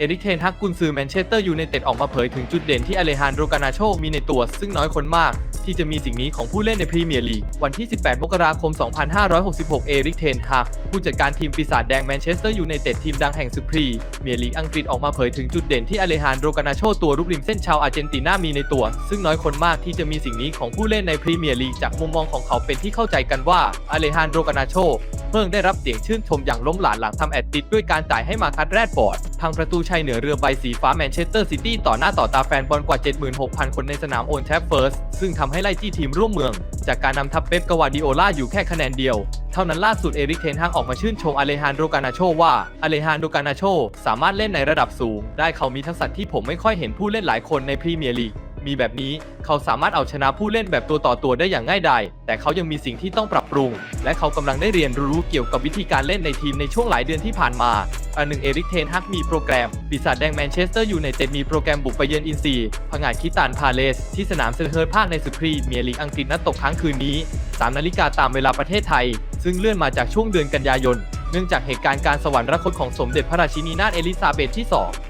เอริกเทนฮักกุนซือแมนเชสเตอร์ยูไนเต็ดออกมาเผยถึงจุดเด่นที่อเลฮานโดกานาโชมีในตัว ซึ่งน้อยคนมาก ที่จะมีสิ่งนี้ของผู้เล่นในพรีเมียร์ลีก วันที่ 18 มกราคม 2566 เอริกเทนฮักผู้จัดการทีมปีศาจแดงแมนเชสเตอร์ยูไนเต็ดทีมดังแห่งศึกพรีเมียร์ลีกอังกฤษออกมาเผยถึงจุดเด่นที่อเลฮานโดกานาโชตัวรุกริมเส้นชาวอาร์เจนตินามีในตัว ซึ่งน้อยคนมากที่จะมีสิ่งนี้ของผู้เล่นในพรีเมียร์ลีกจากมุมมองของเขาเป็นที่เข้าใจกันว่าอเลฮานโดกานาโช เพิ่งได้รับเสียงชื่นชมอย่างล้มหลานหลังทำแอดติดด้วยการจ่ายให้มาคัดแรดฟอร์ดพังประตูชัยเหนือเรือใบสีฟ้าแมนเชสเตอร์ซิตี้ต่อหน้าต่อตาแฟนบอลกว่า 76,000 คนในสนามโอนแทฟเฟิร์สซึ่งทำให้ไล่จี้ทีมร่วมเมือง จากการนำทัพเป๊ปกวาร์ดิโอลาอยู่แค่คะแนนเดียว เท่านั้นล่าสุดเอริกเทนฮักออกมาชื่นชมอเลฮานโดกานาโชว่าอเลฮานโดกานาโชสามารถเล่นในระดับสูง ได้เขามีทักษะที่ผมไม่ค่อยเห็นผู้เล่นหลายคนในพรีเมียร์ลีก มีแบบนี้ เขาสามารถเอาชนะผู้เล่นแบบตัวต่อตัวได้อย่างง่ายดายแต่เขายังมีสิ่งที่ต้องปรับปรุง และเขากำลังได้เรียนรู้เกี่ยวกับวิธีการเล่นในทีมในช่วงหลายเดือนที่ผ่านมาอันหนึ่งเอริกเทนฮักมีโปรแกรม ปีศาจแดงแมนเชสเตอร์อยูไนเต็ดมีโปรแกรมบุกไปเยือนอินซีย์ผงาดคิตันพาเลส ที่สนามเซนเฮิร์ดภาคในสุพรีเมียร์ลีกอังกฤษนัดตกค้างคืนนี้3นาฬิกาตามเวลาประเทศไทย ซึ่งเลื่อนมาจากช่วงเดือนกันยายน เนื่องจากเหตุการณ์การสวรรคตของสมเด็จพระราชินีนาถเอลิซาเบธที่ 2